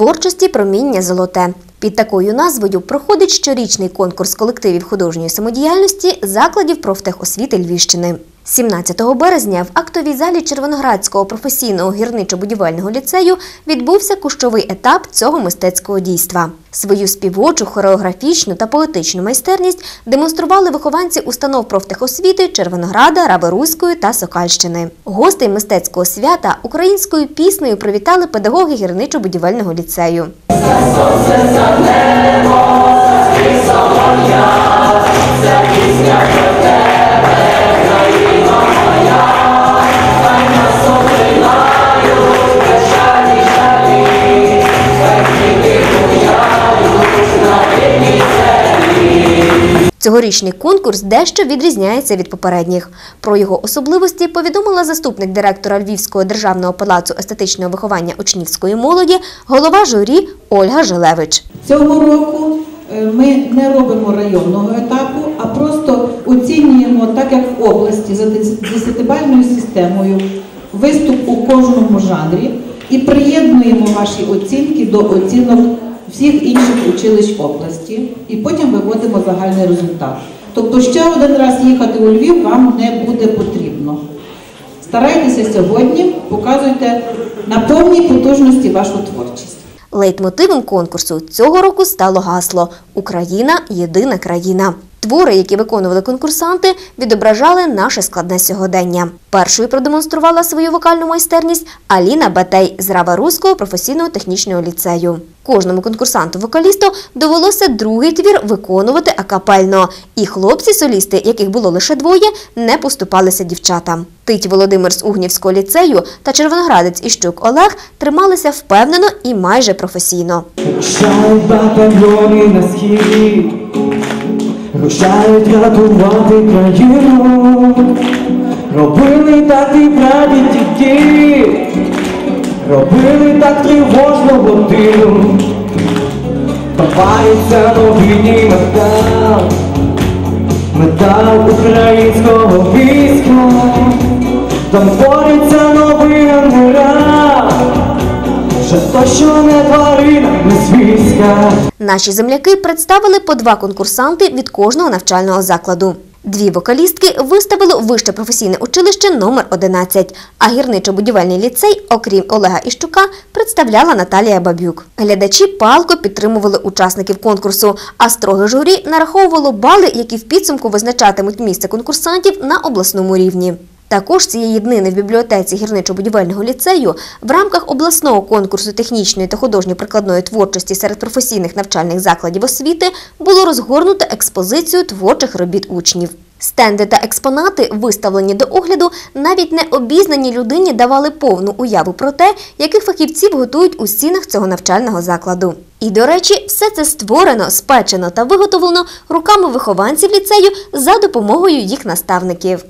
Творчості проміння золоте. Під такою назвою проходить щорічний конкурс колективів художньої самодіяльності закладів профтехосвіти Львівщини. 17 березня в актовій залі Червоноградського професійного гірничо-будівельного ліцею відбувся кущовий етап цього мистецького дійства. Свою співочу, хореографічну та поетичну майстерність демонстрували вихованці установ профтехосвіти Червонограда, Раверузької та Сокальщини. Гостей мистецького свята українською піснею привітали педагоги гірничо-будівельного ліцею. Цьогорічний конкурс дещо відрізняється від попередніх. Про його особливості повідомила заступник директора Львівського державного палацу естетичного виховання учнівської молоді, голова журі Ольга Жилевич. Цього року е, ми не робимо районного етапу, а просто оцінюємо, так як в області, за десятибальною системою виступ у кожному жанрі і приєднуємо ваші оцінки до оцінок всіх інших училищ області, і потім виводимо загальний результат. Тобто ще один раз їхати у Львів вам не буде потрібно. Старайтеся сьогодні, показуйте на повній потужності вашу творчість. Лейтмотивом конкурсу цього року стало гасло Україна єдина країна. Твори, які виконували конкурсанти, відображали наше складне сьогодення. Першою продемонструвала свою вокальну майстерність Аліна Батей з Раворуського професійного технічного ліцею. Кожному конкурсанту-вокалісту довелося другий твір виконувати акапельно. І хлопці-солісти, яких було лише двоє, не поступалися дівчатам. Тить Володимир з Угнівського ліцею та червоноградець Іщук Олег трималися впевнено і майже професійно. На схід, рушають рятувати країну. Робили так і прадід діди, робили так тривожну годину. Ховається новинний метал, метал українського війська, там бореться новий генерал. Вже не тварина, не свійська. Наші земляки представили по два конкурсанти від кожного навчального закладу. Дві вокалістки виставили вище професійне училище номер 11, а гірничо-будівельний ліцей, окрім Олега Іщука, представляла Наталія Бабюк. Глядачі палко підтримували учасників конкурсу, а строге журі нараховувало бали, які в підсумку визначатимуть місце конкурсантів на обласному рівні. Також цієї днини в бібліотеці гірничо-будівельного ліцею в рамках обласного конкурсу технічної та художньо-прикладної творчості серед професійних навчальних закладів освіти було розгорнуто експозицію творчих робіт учнів. Стенди та експонати, виставлені до огляду, навіть необізнаній людині давали повну уяву про те, яких фахівців готують у стінах цього навчального закладу. І, до речі, все це створено, спечено та виготовлено руками вихованців ліцею за допомогою їх наставників.